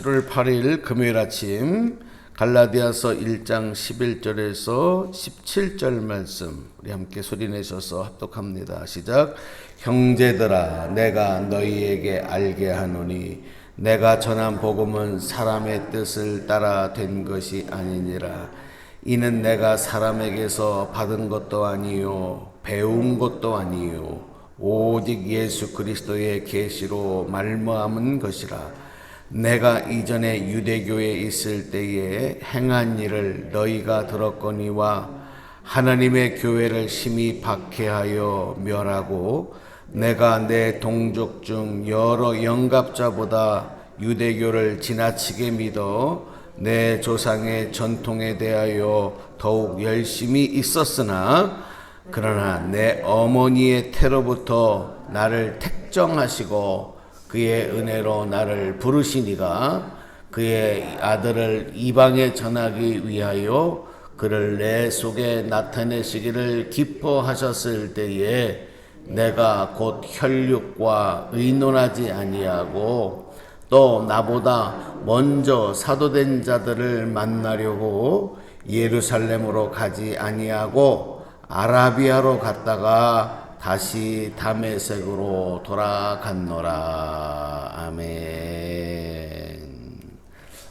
7월 8일 금요일 아침 갈라디아서 1장 11절에서 17절 말씀 우리 함께 소리 내셔서 합독합니다. 시작. 형제들아 내가 너희에게 알게 하노니 내가 전한 복음은 사람의 뜻을 따라 된 것이 아니니라. 이는 내가 사람에게서 받은 것도 아니요 배운 것도 아니요 오직 예수 그리스도의 계시로 말미암은 것이라. 내가 이전에 유대교에 있을 때에 행한 일을 너희가 들었거니와 하나님의 교회를 심히 박해하여 멸하고 내가 내 동족 중 여러 영갑자보다 유대교를 지나치게 믿어 내 조상의 전통에 대하여 더욱 열심히 있었으나 그러나 내 어머니의 태로부터 나를 택정하시고 그의 은혜로 나를 부르시니가 그의 아들을 이방에 전하기 위하여 그를 내 속에 나타내시기를 기뻐하셨을 때에 내가 곧 혈육과 의논하지 아니하고 또 나보다 먼저 사도된 자들을 만나려고 예루살렘으로 가지 아니하고 아라비아로 갔다가 다시 다메섹으로 돌아갔노라. 아멘.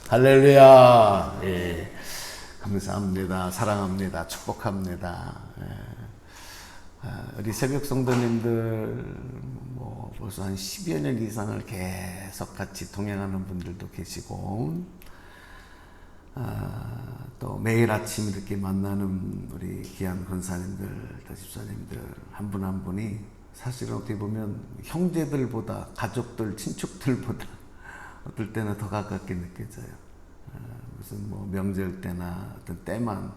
할렐루야. 예. 감사합니다. 사랑합니다. 축복합니다. 예. 아, 우리 새벽 성도님들 뭐 벌써 한 10여 년 이상을 계속 같이 동행하는 분들도 계시고 아, 또 매일 아침 이렇게 만나는 우리 귀한 권사님들, 또 집사님들 한분한 분이 사실은 어떻게 보면 형제들보다 가족들, 친척들보다 어떨 때는 더 가깝게 느껴져요. 아, 무슨 뭐 명절 때나 어떤 때만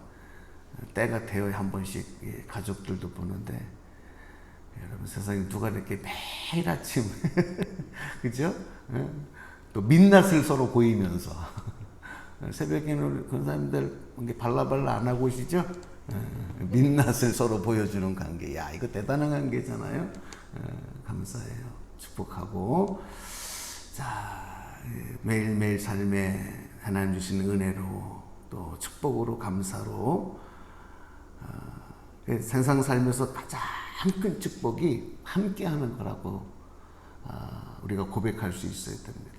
때가 되어야 한 번씩 예, 가족들도 보는데 여러분 세상에 누가 이렇게 매일 아침 그죠? 예? 또 민낯을 서로 보이면서 새벽에는 권사님들 이게 발라발라 안 하고 오시죠? 예, 민낯을 서로 보여주는 관계. 야, 이거 대단한 관계잖아요. 예, 감사해요. 축복하고. 자, 예, 매일매일 삶에 하나님 주시는 은혜로 또 축복으로 감사로 어, 세상 살면서 가장 큰 축복이 함께하는 거라고 어, 우리가 고백할 수 있어야 됩니다.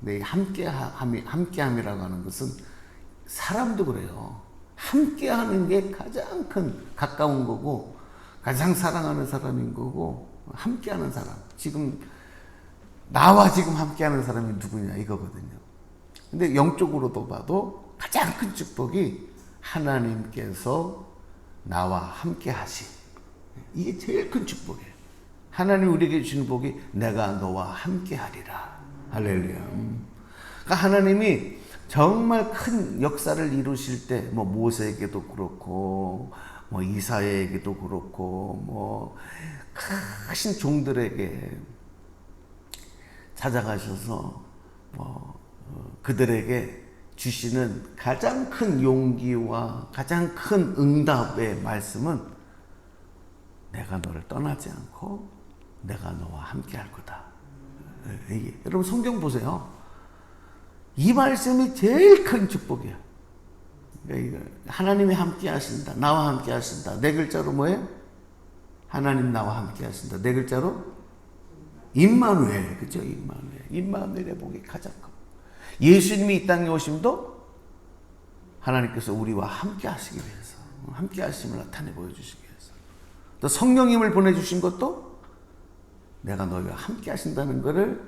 근데 이 함께함이 함께함이라고 하는 것은 사람도 그래요. 함께하는 게 가장 큰 가까운 거고 가장 사랑하는 사람인 거고 함께하는 사람. 지금 나와 지금 함께하는 사람이 누구냐 이거거든요. 근데 영적으로도 봐도 가장 큰 축복이 하나님께서 나와 함께 하시. 이게 제일 큰 축복이에요. 하나님 우리에게 주시는 복이 내가 너와 함께 하리라. 할렐루야. 그러니까 하나님이 정말 큰 역사를 이루실 때, 뭐 모세에게도 그렇고, 뭐 이사야에게도 그렇고, 뭐 크신 종들에게 찾아가셔서 뭐 어, 그들에게 주시는 가장 큰 용기와 가장 큰 응답의 말씀은 내가 너를 떠나지 않고 내가 너와 함께 할 거다. 예, 이게. 여러분 성경 보세요. 이 말씀이 제일 큰 축복이야. 그러니까 하나님이 함께 하신다. 나와 함께 하신다. 네 글자로 뭐예요? 하나님 나와 함께 하신다. 네 글자로 임마누엘. 그죠? 임마누엘. 임마누엘의 복이 가장 커. 예수님이 이 땅에 오심도 하나님께서 우리와 함께 하시기 위해서, 함께 하심을 나타내 보여주시기 위해서. 또 성령님을 보내주신 것도 내가 너희와 함께 하신다는 것을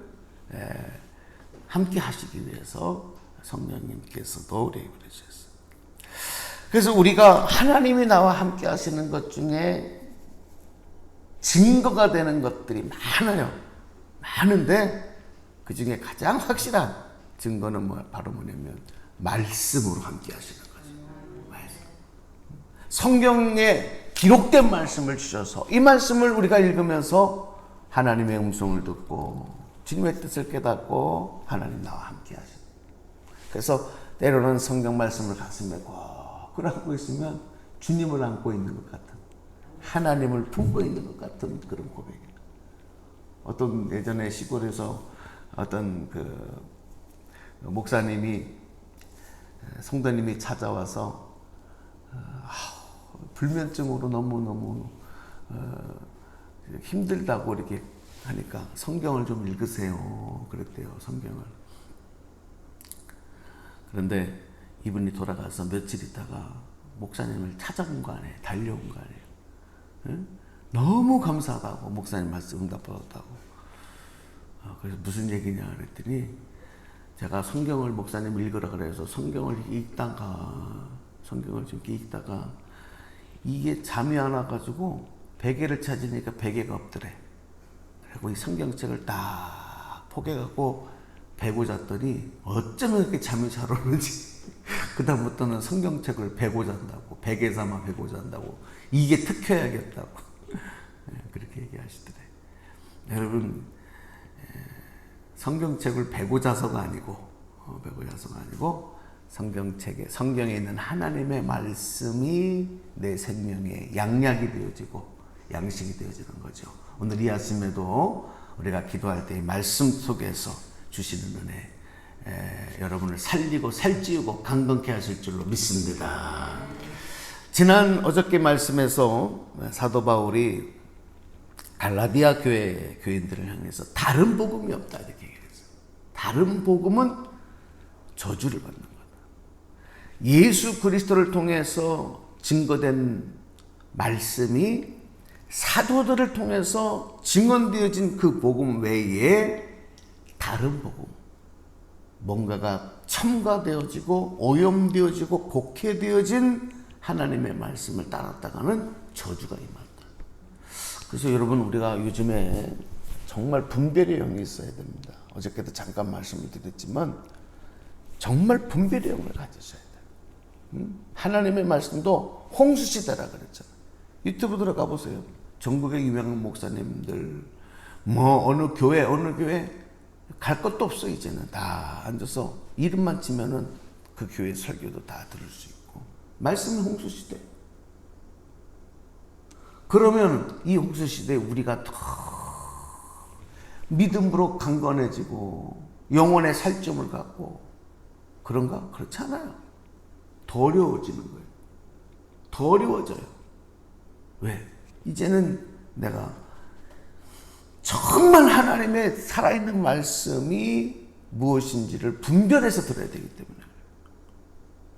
함께 하시기 위해서 성령님께서도 우리에게 그러셨어요. 그래서 우리가 하나님이 나와 함께 하시는 것 중에 증거가 되는 것들이 많아요. 많은데 그 중에 가장 확실한 증거는 뭐 바로 뭐냐면 말씀으로 함께 하시는 거죠. 성경에 기록된 말씀을 주셔서 이 말씀을 우리가 읽으면서 하나님의 음성을 듣고 주님의 뜻을 깨닫고 하나님 나와 함께 하시는. 그래서 때로는 성경 말씀을 가슴에 꼭 안고 있으면 주님을 안고 있는 것 같은 하나님을 품고 있는 것 같은 그런 고백이에요. 어떤 예전에 시골에서 어떤 그 목사님이 성도님이 찾아와서 어, 불면증으로 너무 너무 어, 힘들다고 이렇게 하니까 성경을 좀 읽으세요. 그랬대요. 성경을. 그런데 이분이 돌아가서 며칠 있다가 목사님을 찾아온 거 아니에요. 달려온 거 아니에요. 응? 너무 감사하다고 목사님 말씀 응답받았다고. 어, 그래서 무슨 얘기냐 그랬더니 제가 성경을 목사님 읽으라 그래서 성경을 읽다가 성경을 좀 읽다가 이게 잠이 안 와가지고 베개를 찾으니까 베개가 없더래. 그리고 이 성경책을 딱 포개갖고 베고 잤더니 어쩌면 이렇게 잠이 잘 오는지 그다음부터는 성경책을 베고 잔다고 베개 삼아 베고 잔다고 이게 특효야겠다고 네, 그렇게 얘기하시더래. 여러분 성경책을 베고 자서가 아니고 어, 베고 자서가 아니고 성경책에 성경에 있는 하나님의 말씀이 내 생명의 양약이 되어지고 양식이 되어지는 거죠. 오늘 이 아침에도 우리가 기도할 때 말씀 속에서 주시는 은혜 에, 여러분을 살리고 살찌우고 강건케 하실 줄로 믿습니다. 지난 어저께 말씀에서 사도 바울이 갈라디아 교회 교인들을 향해서 다른 복음이 없다 이렇게 얘기했어요. 다른 복음은 저주를 받는 거다. 예수 그리스도를 통해서 증거된 말씀이 사도들을 통해서 증언되어진 그 복음 외에 다른 복음, 뭔가가 첨가되어지고 오염되어지고 곡해되어진 하나님의 말씀을 따랐다가는 저주가 임한다. 그래서 여러분 우리가 요즘에 정말 분별의 영이 있어야 됩니다. 어저께도 잠깐 말씀을 드렸지만 정말 분별의 영을 가지셔야 돼요. 음? 하나님의 말씀도 홍수 시대라 그랬잖아요. 유튜브 들어가 보세요. 전국의 유명한 목사님들 뭐 어느 교회 어느 교회 갈 것도 없어 이제는 다 앉아서 이름만 치면은 그 교회 설교도 다 들을 수 있고 말씀이 홍수 시대. 그러면 이 홍수 시대에 우리가 더 믿음으로 강건해지고 영혼의 살점을 갖고 그런가? 그렇지 않아요. 더 어려워지는 거예요. 더 어려워져요. 왜? 이제는 내가 정말 하나님의 살아있는 말씀이 무엇인지를 분별해서 들어야 되기 때문에.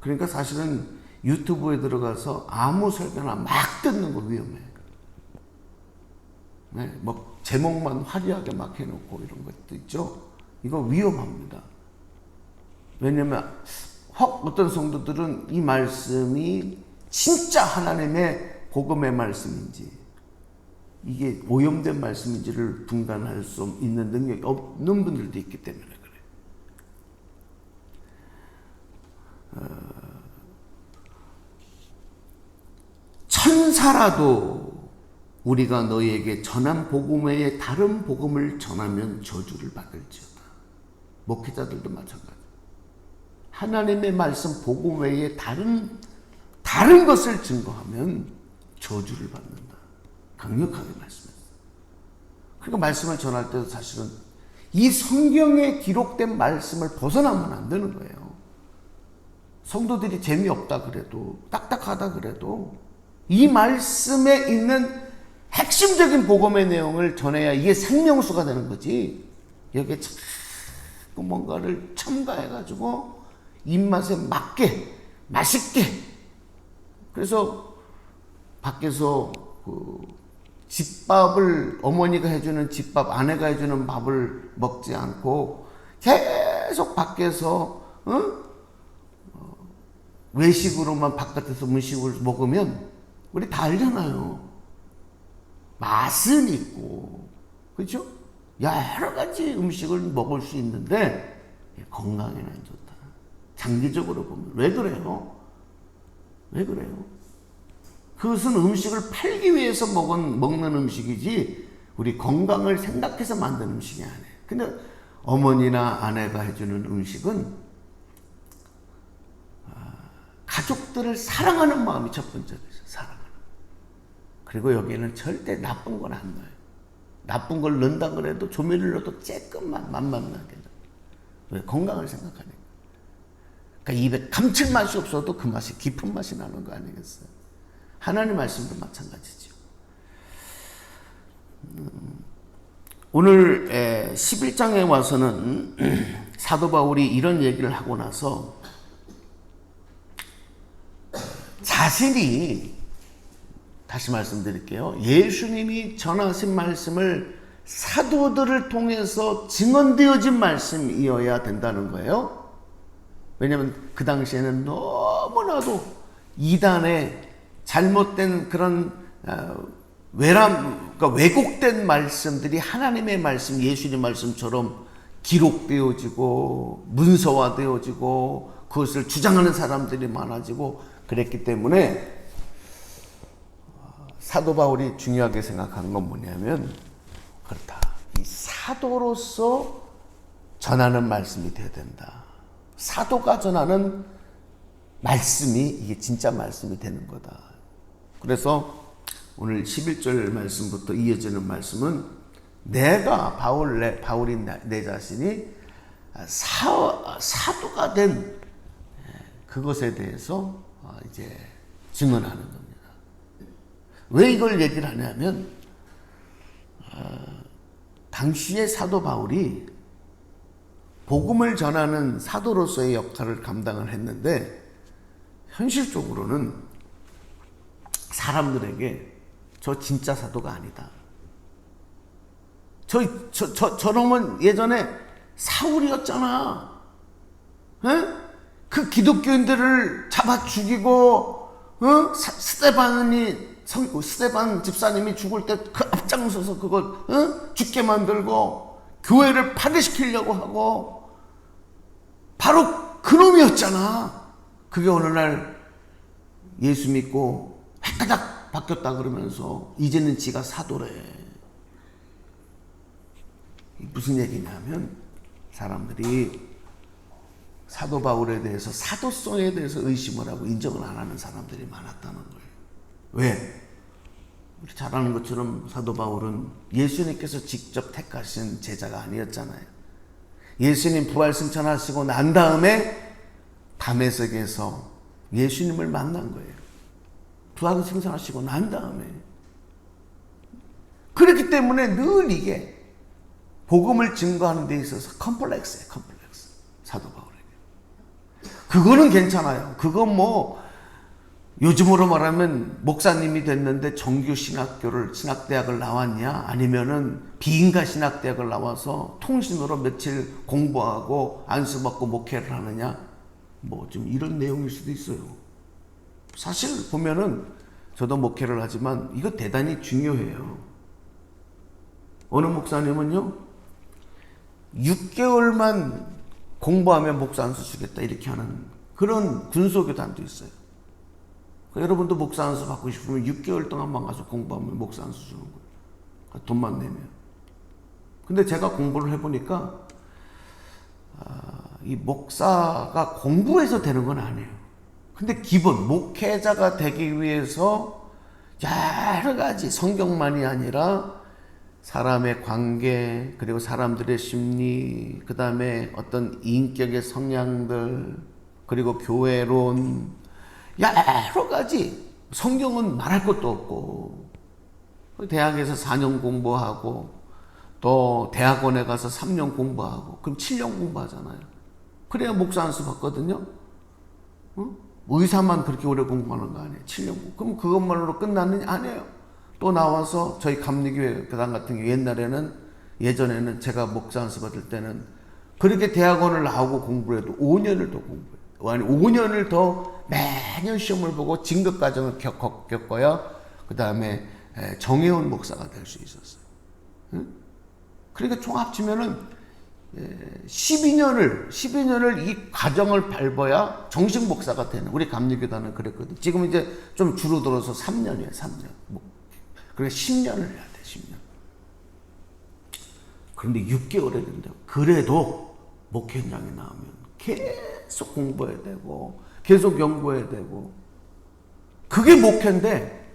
그러니까 사실은 유튜브에 들어가서 아무 설교나 막 듣는 거 위험해. 네, 뭐 제목만 화려하게 막 해놓고 이런 것도 있죠. 이거 위험합니다. 왜냐면 혹 어떤 성도들은 이 말씀이 진짜 하나님의 복음의 말씀인지 이게 오염된 말씀인지를 분간할 수 있는 능력이 없는 분들도 있기 때문에 그래요. 어, 천사라도 우리가 너희에게 전한 복음 외에 다른 복음을 전하면 저주를 받을지어다. 목회자들도 마찬가지. 하나님의 말씀 복음 외에 다른 다른 것을 증거하면 저주를 받는다. 강력하게 말씀했어요. 그러니까 말씀을 전할 때도 사실은 이 성경에 기록된 말씀을 벗어나면 안 되는 거예요. 성도들이 재미없다 그래도 딱딱하다 그래도 이 말씀에 있는 핵심적인 복음의 내용을 전해야 이게 생명수가 되는 거지. 여기에 자꾸 뭔가를 첨가해가지고 입맛에 맞게 맛있게 그래서 밖에서 그 집밥을 어머니가 해주는 집밥 아내가 해주는 밥을 먹지 않고 계속 밖에서 어? 외식으로만 바깥에서 음식을 먹으면 우리 다 알잖아요. 맛은 있고 그렇죠? 여러 가지 음식을 먹을 수 있는데 건강에는 안 좋다. 장기적으로 보면 왜 그래요? 왜 그래요? 그것은 음식을 팔기 위해서 먹은, 먹는 음식이지 우리 건강을 생각해서 만든 음식이 아니에요. 근데 어머니나 아내가 해주는 음식은 아, 가족들을 사랑하는 마음이 첫 번째죠. 사랑하는. 그리고 여기에는 절대 나쁜 건 안 넣어요. 나쁜 걸 넣는다 그래도 조미료를 넣어도 조금만 맛만 나게 왜? 건강을 생각하니까. 그러니까 입에 감칠맛이 없어도 그 맛이 깊은 맛이 나는 거 아니겠어요? 하나님 말씀도 마찬가지죠. 음, 오늘 11장에 와서는 사도 바울이 이런 얘기를 하고 나서 자신이 다시 말씀드릴게요. 예수님이 전하신 말씀을 사도들을 통해서 증언되어진 말씀이어야 된다는 거예요. 왜냐하면 그 당시에는 너무나도 이단의 잘못된 그런 어, 외람, 그러니까 왜곡된 말씀들이 하나님의 말씀, 예수님 말씀처럼 기록되어지고 문서화되어지고 그것을 주장하는 사람들이 많아지고 그랬기 때문에 사도 바울이 중요하게 생각하는 건 뭐냐면 그렇다. 이 사도로서 전하는 말씀이 되어야 된다. 사도가 전하는 말씀이 이게 진짜 말씀이 되는 거다. 그래서 오늘 11절 말씀부터 이어지는 말씀은 내가 바울 내, 바울이 내, 내 자신이 사, 사도가 된 그것에 대해서 이제 증언하는 겁니다. 왜 이걸 얘기를 하냐면 어, 당시의 사도 바울이 복음을 전하는 사도로서의 역할을 감당을 했는데 현실적으로는 사람들에게 저 진짜 사도가 아니다. 저, 저, 저, 저놈은 예전에 사울이었잖아. 에? 그 기독교인들을 잡아 죽이고, 어? 스테반이, 성, 스테반 집사님이 죽을 때 그 앞장서서 그걸, 어? 죽게 만들고, 교회를 파괴시키려고 하고, 바로 그놈이었잖아. 그게 어느 날 예수 믿고 헷가닥 바뀌었다 그러면서 이제는 지가 사도래. 무슨 얘기냐면 사람들이 사도 바울에 대해서 사도성에 대해서 의심을 하고 인정을 안 하는 사람들이 많았다는 거예요. 왜? 우리 잘 아는 것처럼 사도 바울은 예수님께서 직접 택하신 제자가 아니었잖아요. 예수님 부활 승천하시고 난 다음에 담에색에서 예수님을 만난 거예요. 부활 승천하시고 난 다음에. 그렇기 때문에 늘 이게 복음을 증거하는 데 있어서 컴플렉스예요, 컴플렉스. 사도 바울에게. 그거는 괜찮아요. 그건 뭐 요즘으로 말하면 목사님이 됐는데 정규 신학교를 신학대학을 나왔냐 아니면은 비인가 신학대학을 나와서 통신으로 며칠 공부하고 안수받고 목회를 하느냐 뭐 좀 이런 내용일 수도 있어요. 사실 보면은 저도 목회를 하지만 이거 대단히 중요해요. 어느 목사님은요 6개월만 공부하면 목사 안수 주겠다 이렇게 하는 그런 군소교단도 있어요. 여러분도 목사 안수 받고 싶으면 6개월 동안만 가서 공부하면 목사 안수 주는 거예요. 그러니까 돈만 내면. 근데 제가 공부를 해보니까 아, 이 목사가 공부해서 되는 건 아니에요. 근데 기본 목회자가 되기 위해서 여러 가지 성경만이 아니라 사람의 관계 그리고 사람들의 심리 그 다음에 어떤 인격의 성향들 그리고 교회론 여러 가지 성경은 말할 것도 없고 대학에서 4년 공부하고 또 대학원에 가서 3년 공부하고 그럼 7년 공부하잖아요. 그래야 목사 안수 받거든요. 어? 의사만 그렇게 오래 공부하는 거 아니에요. 7년 공부. 그럼 그것만으로 끝났느냐? 아니에요. 또 나와서 저희 감리교회 교단 같은 경우 옛날에는 예전에는 제가 목사 안수 받을 때는 그렇게 대학원을 나오고 공부를 해도 5년을 더 공부해요. 아니 5년을 더 매년 시험을 보고 진급 과정을 겪, 겪어야 그 다음에 정혜원 목사가 될 수 있었어요. 응? 그러니까 총 합치면은 12년을 12년을 이 과정을 밟아야 정식 목사가 되는 우리 감리교단은 그랬거든. 지금 이제 좀 줄어들어서 3년이에요. 3년. 뭐 그래 10년을 해야 돼. 10년. 그런데 6개월에 된다. 그래도 목회장이 나오면 계속 공부해야 되고 계속 연구해야 되고 그게 목회인데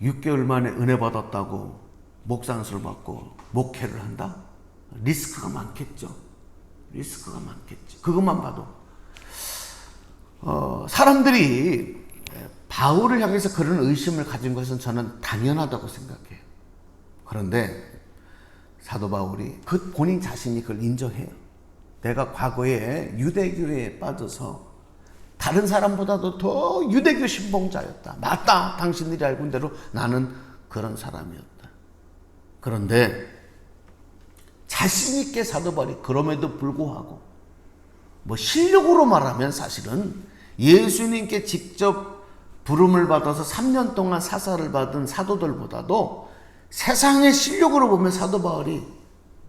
6개월 만에 은혜 받았다고 목상술 받고 목회를 한다? 리스크가 많겠죠. 리스크가 많겠지. 그것만 봐도 어, 사람들이 바울을 향해서 그런 의심을 가진 것은 저는 당연하다고 생각해요. 그런데 사도 바울이 그 본인 자신이 그걸 인정해요. 내가 과거에 유대교에 빠져서 다른 사람보다도 더 유대교 신봉자였다. 맞다. 당신들이 알고 있는 대로 나는 그런 사람이었다. 그런데 자신 있게 사도 바울이 그럼에도 불구하고 뭐 실력으로 말하면 사실은 예수님께 직접 부름을 받아서 3년 동안 사사를 받은 사도들보다도 세상의 실력으로 보면 사도 바울이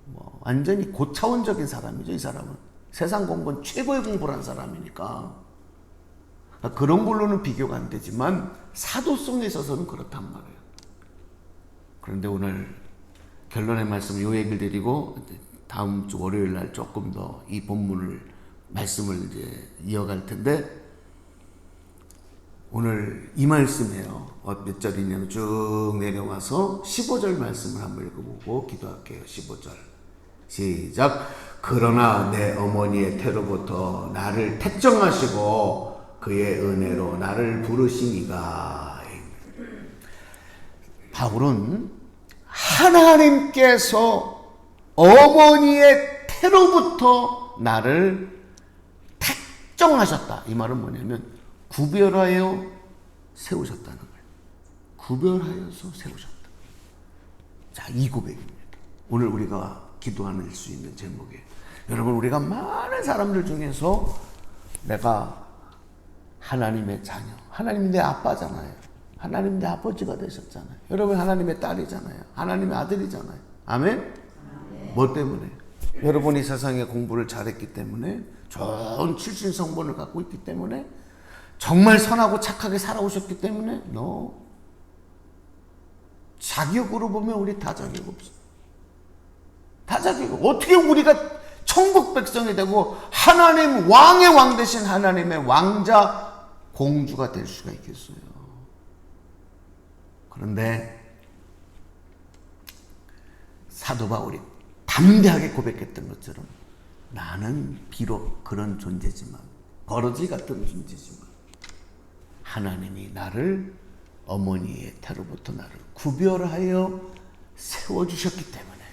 뭐 완전히 고차원적인 사람이죠, 이 사람은. 세상 공부는 최고의 공부를 한 사람이니까. 그런 걸로는 비교가 안 되지만 사도성에 있어서는 그렇단 말이에요. 그런데 오늘 결론의 말씀 요 얘기를 드리고 다음 주 월요일 날 조금 더 이 본문을 말씀을 이제 이어갈 텐데 오늘 이 말씀이에요. 어, 몇 절이냐면 쭉 내려와서 15절 말씀을 한번 읽어보고 기도할게요. 15절. 시작. 그러나 내 어머니의 태로부터 나를 택정하시고 그의 은혜로 나를 부르시니가. 바울은 하나님께서 어머니의 태로부터 나를 택정하셨다. 이 말은 뭐냐면 구별하여 세우셨다는 거예요. 구별하여서 세우셨다. 자, 이 고백입니다. 오늘 우리가 기도하는 수 있는 제목이에요. 여러분, 우리가 많은 사람들 중에서 내가 하나님의 자녀, 하나님 내 아빠잖아요. 하나님 내 아버지가 되셨잖아요. 여러분, 하나님의 딸이잖아요. 하나님의 아들이잖아요. 아멘? 뭐 때문에? 여러분이 세상에 공부를 잘했기 때문에, 좋은 출신 성분을 갖고 있기 때문에, 정말 선하고 착하게 살아오셨기 때문에 너 자격으로 보면 우리 다 자격 없어. 다 자격. 어떻게 우리가 천국 백성이 되고 하나님 왕의 왕 대신 하나님의 왕자 공주가 될 수가 있겠어요. 그런데 사도 바울이 담대하게 고백했던 것처럼 나는 비록 그런 존재지만 버러지 같은 존재지만 하나님이 나를 어머니의 태로부터 나를 구별하여 세워주셨기 때문에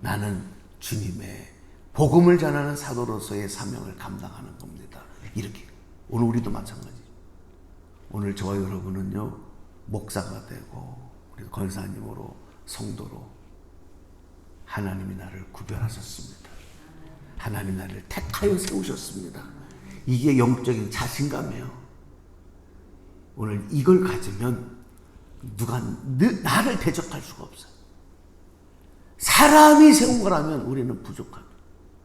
나는 주님의 복음을 전하는 사도로서의 사명을 감당하는 겁니다. 이렇게. 오늘 우리도 마찬가지. 오늘 저와 여러분은요, 목사가 되고, 우리 권사님으로, 성도로, 하나님이 나를 구별하셨습니다. 하나님 나를 택하여 세우셨습니다. 이게 영적인 자신감이에요. 오늘 이걸 가지면 누가 나를 대적할 수가 없어요. 사람이 세운 거라면 우리는 부족합니다.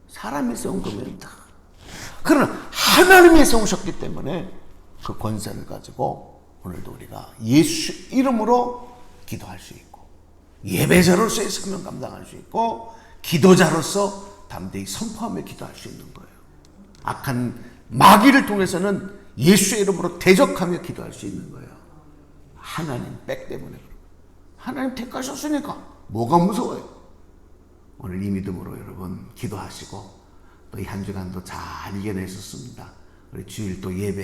사람이 세운 거면 다. 그러나 하나님이 세우셨기 때문에 그 권세를 가지고 오늘도 우리가 예수 이름으로 기도할 수 있고 예배자로서의 사명 감당할 수 있고 기도자로서 담대히 선포하며 기도할 수 있는 거예요. 악한 마귀를 통해서는 예수의 이름으로 대적하며 기도할 수 있는 거예요. 하나님 백 때문에 하나님 택하셨으니까 뭐가 무서워요? 오늘 이 믿음으로 여러분 기도하시고 또 이 한 주간도 잘 이겨내셨습니다. 우리 주일 또 예배